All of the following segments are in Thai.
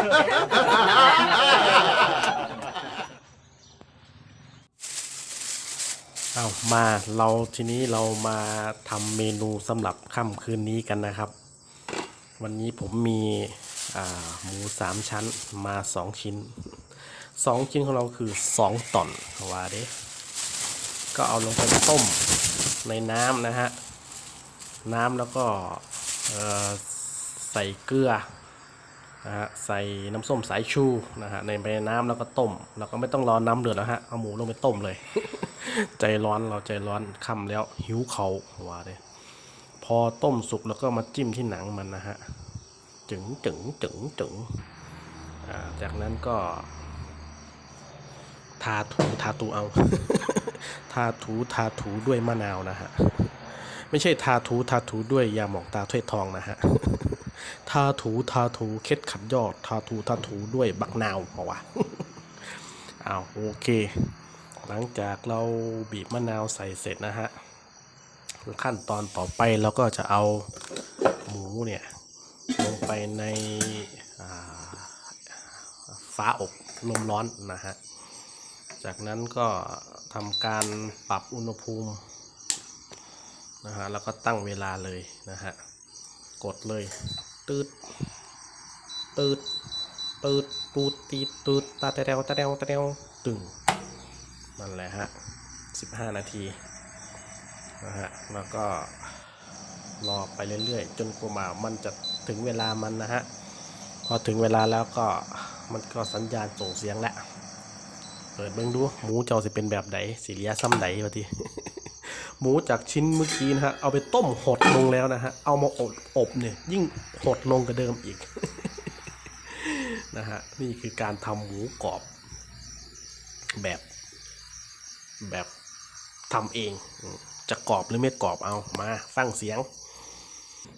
เอามาเราทีนี้เรามาทำเมนูสำหรับค่ำคืนนี้กันนะครับ วันนี้ผมมีหมูสามชั้นมาสองชิ้นสองชิ้นของเราคือสองต่อนว่าเด้ก็เอาลงไปต้มในน้ำนะฮะ น้ำแล้วก็ใส่เกลือ นะฮะใส่น้ำส้มสายชูนะฮะในไปน้ำแล้วก็ต้ม แล้วก็ไม่ต้องรอน้ำเดือดแล้วฮะเอาหมูลงไปต้มเลย ใจร้อนเราใจร้อนค่ำแล้วหิวเขาว่าเลยพอต้มสุกแล้วก็มาจิ้มที่หนังมันนะฮะจึงจึงจึงจึงจากนั้นก็ ทาถูทาตูเอา ทาถูทาถูด้วยมะนาวนะฮะ ไม่ใช่ทาถูทาถูด้วยยาหมองตาถ้วยทองนะฮะ ทาถูทาถูเคล็ดขัดยอด ทาถูทาถูด้วยบักนาวเพราะว่าอ้าวโอเค หลังจากเราบีบมะนาวใส่เสร็จนะฮะขั้นตอนต่อไปเราก็จะเอาหมูเนี่ยลงไปในฟ้าอบลมร้อนนะฮะ จากนั้นก็ทำการปรับอุณหภูมินะฮะแล้วก็ตั้งเวลาเลยนะฮะ กดเลย ตืดตืดตืดตูดตีตืดตาแตวตาแตวตาแตวตึงนั่นแหละฮะ15นาทีนะฮะแล้วก็รอไปเรื่อยๆ จนกว่ามันจะถึงเวลามันนะฮะพอถึงเวลาแล้วก็มันก็สัญญาณส่งเสียงแล้วเปิดเบิ่งดูหมูเจ้าสิเป็นแบบไหนสิเลียซ้ำไหนวะที หมูจากชิ้นเมื่อกี้นะฮะ เอาไปต้มหดลงแล้วนะฮะ เอามาอบอบเนี่ย ยิ่งหดลงกว่าเดิมอีก นะฮะ นี่คือการทำหมูกรอบ แบบ แบบทำเอง จะกรอบหรือไม่กรอบเอามา ฟังเสียง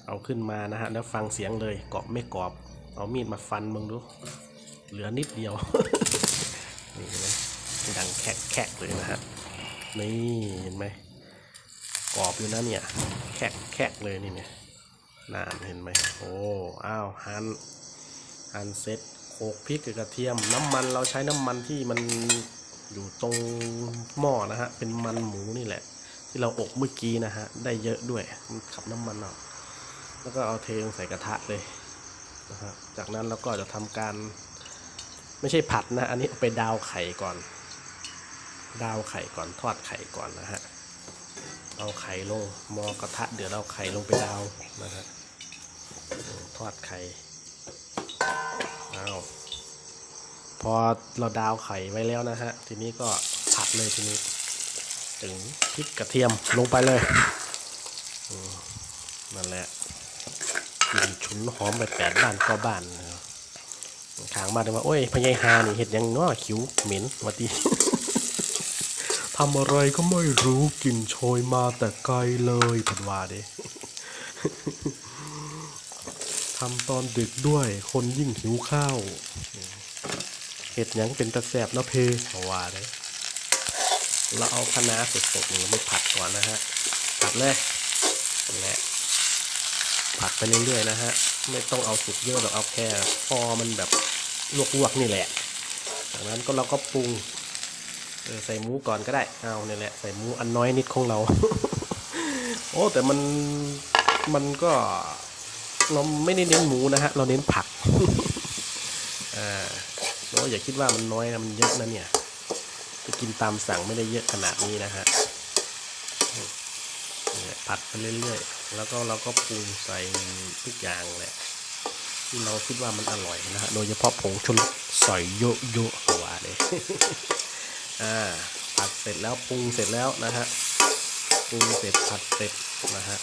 เอาขึ้นมานะฮะ แล้วฟังเสียงเลยกรอบไม่กรอบ เอามีดมาฟันมึงดู เหลือนิดเดียว นี่นไหมดังแคกแคกเลยนะฮะ นี่เห็นไหม กรอบอยู่นะเนี่ย แคกแคกเลยนี่เนี่ยนานเห็นไหมโอ้อ้าวหั่นหั่นเสร็จโขกพริกกับกระเทียม น้ำมันเราใช้น้ำมันที่มันอยู่ตรงหม้อนะฮะ เป็นมันหมูนี่แหละ ที่เราอบเมื่อกี้นะฮะ ได้เยอะด้วยขับน้ำมันออกแล้วก็เอาเทลงใส่กระทะเลยนะฮะจากนั้นเราก็จะทำการไม่ใช่ผัดนะ อันนี้เอาไปดาวไข่ก่อน ดาวไข่ก่อนทอดไข่ก่อนนะฮะ เอาไข่ลงหมอกระทะเดี๋ยวเราไข่ลงไปดาวนะฮะทอดไข่เอาพอเราดาวไข่ไว้แล้วนะฮะ ทีนี้ก็ผัดเลยทีนี้ ถึงพริกกระเทียมลงไปเลยนั่นแหละกลิ่นฉุนหอมไปแปดบ้านก็บ้านนะครับขางมาเลยว่า โอ้ยพญายฮานี่เห็ดยังเนาะขิวเหม็นวัดดีำอะไรก็ไม่รู้กลิ่นโชยมาแต่ไกลเลยผัดว่าเด้ทำตอนดึกด้วยคนยิ่งหิวข้าวเห็ดยังเป็นตะแสบนะเพผัดว่าเด้เราเอาคะน้าสดๆนี่ไม่ผัดก่อนนะฮะ ผัดเลยนั่แหละผัดไปเรื่อยๆนะฮะ ไม่ต้องเอาสุกเยอะหรอกเอาแค่พอมันแบบลวกๆนี่แหละ จากนั้นก็เราก็ปรุง เออใส่หมูก่อนก็ได้เอาเนี่ยแหละใส่หมูอันน้อยนิดของเรา โอ้แต่มันมันก็เราไม่ได้เน้นหมูนะฮะ เราเน้นผักอ่าเราอย่าคิดว่ามันน้อยนะมันเยอะนะเนี่ยไปกินตามสั่งไม่ได้เยอะขนาดนี้นะฮะเนี่ยผัดไปเรื่อยๆ แล้วก็เราก็ปรุงใส่ทุกอย่างแหละที่เราคิดว่ามันอร่อยนะฮะ โดยเฉพาะผงชูรสใส่เยอะๆหัวเลย อ่าผัดเสร็จแล้วปรุงเสร็จแล้วนะฮะปรุงเสร็จผัดเสร็จนะฮะ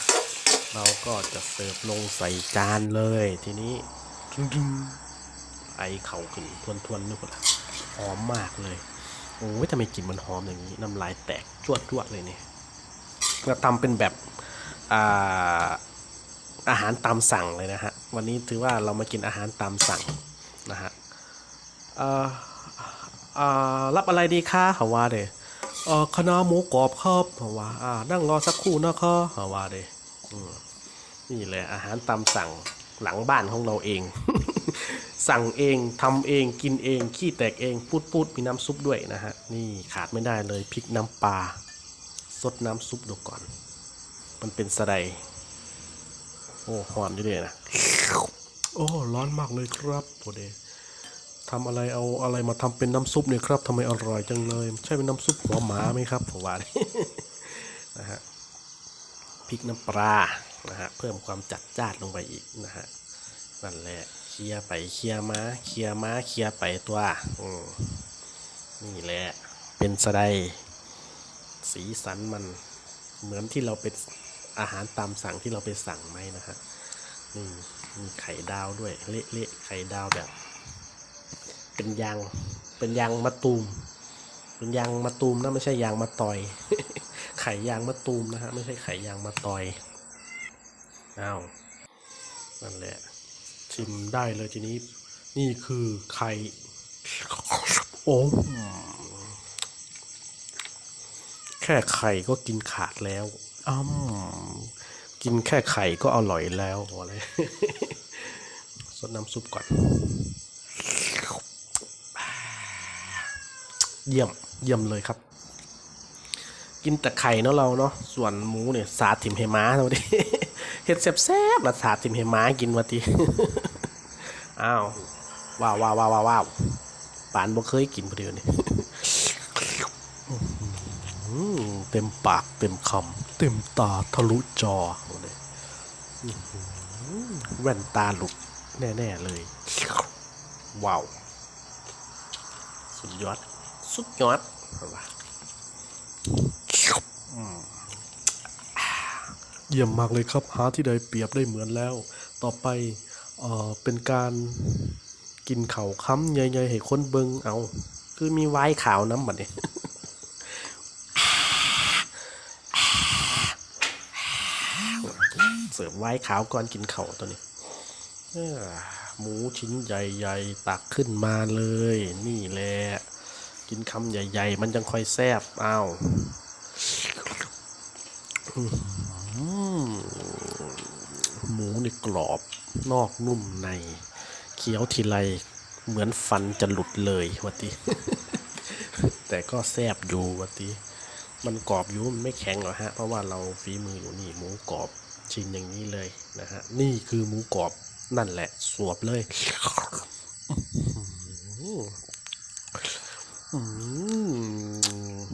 เราก็จะเสิร์ฟลงใส่จานเลยทีนี้ดึงๆไอเข่าขึ้นทวนๆนึกว่าหอมมากเลยโอ้ยทำไมกลิ่นมันหอมอย่างนี้น้ำลายแตกจวดๆเลยเนี่ยเราทำเป็นแบบอ่าอาหารตามสั่งเลยนะฮะวันนี้ถือว่าเรามากินอาหารตามสั่งนะฮะเอ่อ อ่ารับอะไรดีคะฮาว่าเดเออคณะหมูกรอบครับฮาวาอ่า นั่งรอสักครู่นะคะฮาว่าเดอืมนี่แหละอาหารตามสั่งหลังบ้านของเราเอง สั่งเองทำเองกินเอง ขี้แตกเองพูดพูดมีน้ำซุปด้วยนะฮะ นี่ขาดไม่ได้เลยพริกน้ำปลาสดน้ำซุปดูก่อน มันเป็นสะไดโอ้หอมอยู่เลยนะ โอ้ ร้อนมากเลยครับโอเด ทำอะไรเอาอะไรมาทำเป็นน้ำซุปเนี่ยครับทำไมอร่อยจังเลย ใช่เป็นน้ำซุปหัวหมาไหมครับผมว่านะฮะพริกน้ำปลานะฮะเพิ่มความจัดจ้านลงไปอีกนะฮะนั่นแหละเคลียไปเคลียมาเคลียมาเคลียไปตัวอืมนี่แหละเป็นสไดสีสันมันเหมือนที่เราเป็นอาหารตามสั่งที่เราไปสั่งไหมนะฮะนี่มีไข่ดาวด้วยเละๆไข่ดาวแบบ เป็นยาง เป็นยางมะตูม เป็นยางมะตูมนะไม่ใช่ยางมะตอย ไข่ยางมะตูมนะฮะไม่ใช่ไข่ยางมะตอยอ้าวนั่นแหละ ชิมได้เลยทีนี้ นี่คือไข่โอ้แค่ไข่ก็กินขาดแล้วอ้ำกินแค่ไข่ก็อร่อยแล้วอะไรสดน้ำซุปก่อน เยี่ยมเยี่ยมเลยครับ กินแต่ไข่เนาะเราเนาะส่วนหมูเนี่ยสาดถิ่มเหม้าสวัสดีเห็ดแซ่บๆละสาดถิ่มเหม้ากินวัทีอ้าวว้าวว้าวว้าวว้าวว้าวปานบ่เคยกินพอดีนี่อื้อหือเต็มปากเต็มคำเต็มตาทะลุจอโอ้โหอื้อหือแว่นตาหลุดแน่ ๆ เลย ว้าว สุดยอด สุดยอดเยี่ยมมากเลยครับ หาที่ใดเปรียบได้เหมือนแล้ว ต่อไปเออเป็นการกินเข่าค้ำใหญ่ๆให้คนเบิงเอา คือมีไวน์ขาวน้ำบัดเนี่ยเสิร์ฟไวน์ขาวก่อนกินเข่าตัวนี้หมูชิ้นใหญ่ ๆ ตักขึ้นมาเลย นี่แหละ กินคำใหญ่ ๆ มันจังค่อยแซ่บอ้าวหมูนี่กรอบนอกนุ่มใน เคี้ยวทีไรเหมือนฟันจะหลุดเลยวัตีแต่ก็แซ่บอยู่วัตีมันกรอบอยู่มันไม่แข็งหรอกฮะ เพราะว่าเราฝีมืออยู่นี่หมูกรอบชิ้นอย่างนี้เลยนะฮะ นี่คือหมูกรอบนั่นแหละ สวบเลย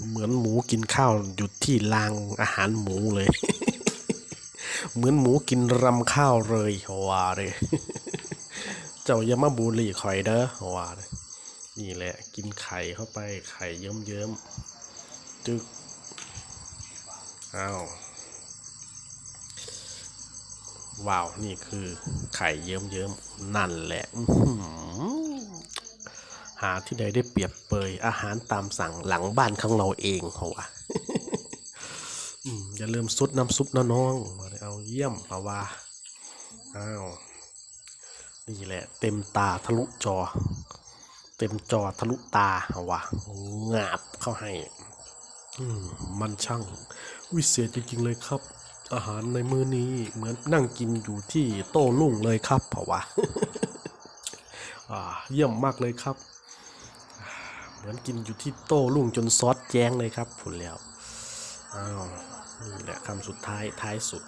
เหมือนหมูกินข้าวอยู่ที่รางอาหารหมูเลย เหมือนหมูกินรำข้าวเลยว่าเลยเจ้ายามาบูลลี่ข่อยเด้อว่าเลยนี่แหละ กินไข่เข้าไปไข่เยิ้มๆจึกอ้าวว้าว นี่คือไข่เยิ้มๆนั่นแหละ อื หาที่ใดได้เปรียบเปยอาหารตามสั่งหลังบ้านของเราเองเขาวะอย่าลืมซุดน้ำซุปนะน้อง เอาเยี่ยมเอาวาอ้าวนี่แหละ เต็มตาทะลุจอ เต็มจอทะลุตาเอาวะงาบเข้าให้อืมมันช่าง วิเศษจริง ๆ เลยครับ อาหารในมื้อนี้เหมือนนั่งกินอยู่ที่โต้รุ่งเลยครับเพราะว่าอ่าเยี่ยมมากเลยครับ มือนกินอยู่ที่โต้รุ่งจนซอสแจ้งเลยครับผุนแล้วอ้าวนี่แหละคำสุดท้ายท้ายสุด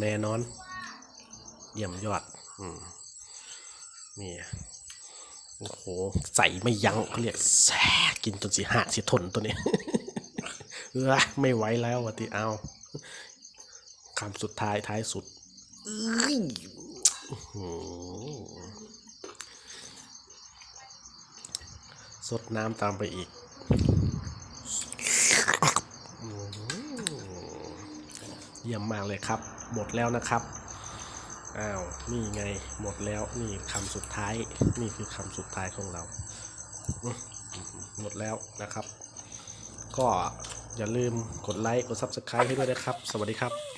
แน่นอน เยี่ยมยอดอืมนี่โอ้โห ใส่ไม่ยั้งเขาเรียกแซ่กินจนสีหักสีทนตัวนี้เออไม่ไหวแล้ววะที่เอาคำสุดท้ายท้ายสุดอ้ยอืมส ดน้ำตามไปอีกเยี่ยมมากเลยครับ หมดแล้วนะครับ อ้าว นี่ไง หมดแล้ว นี่คำสุดท้าย นี่คือคำสุดท้ายของเรา หมดแล้วนะครับ ก็อย่าลืมกดไลค์ กด Subscribe ให้ด้วยนะครับ สวัสดีครับ